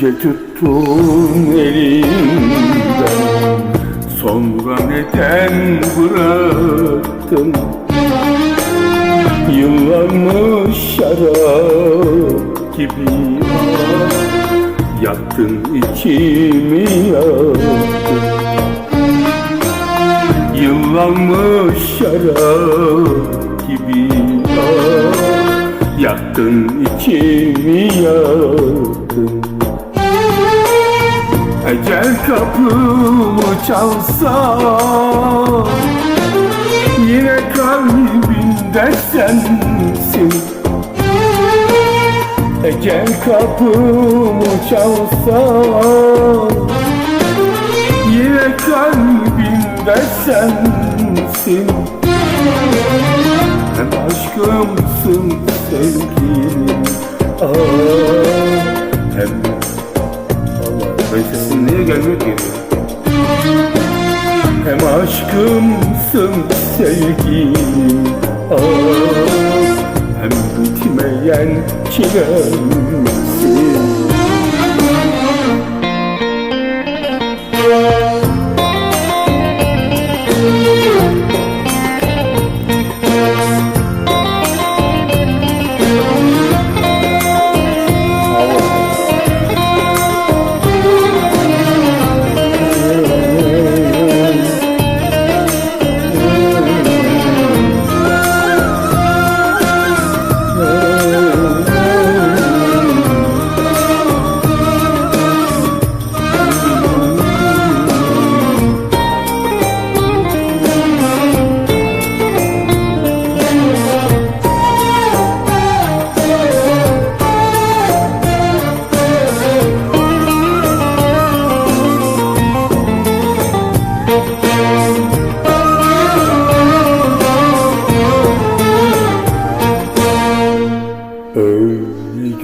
tuttun elimden Sonra neden bıraktın? Yıllarmış şarap gibi Yaktın içimi yaktın. Yıllanmış şarap gibi Yaktın içimi yaktın Ecel kapımı çalsa Yine kalbimde sensin. Ecel kapımı çalsa Yine kalbimde sensin. Hem aşkımsın sevgilim ah, Sesin niye gelmiyor ki? Hem aşkımsın sevgilim ah, Hem bitmeyen çilemsin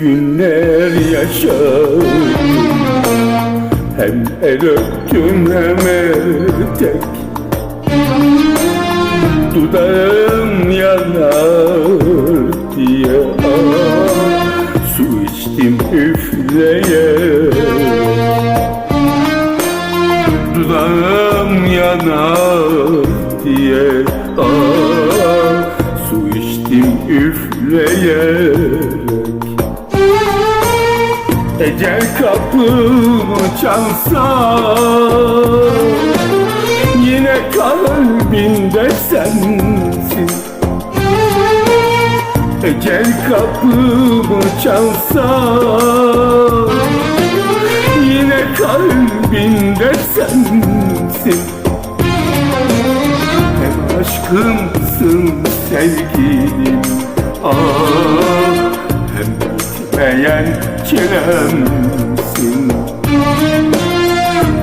günler yaşadım. Hem el öptüm hem tek. Dudağım yanar diye Su içtim üfleye. Dudağım yanar diye Su içtim üfleyerek Ecel kapımı çalsa Yine kalbimde sensin. Ecel kapımı çalsa Yine kalbimde sensin. Hem aşkımsın sevgilim. Ah Hem bitmeyen çilemsin.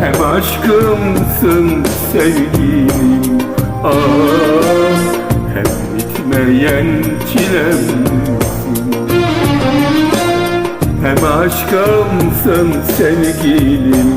Hem aşkımsın sevgilim ah Hem bitmeyen çilemsin. Hem aşkımsın sevgilim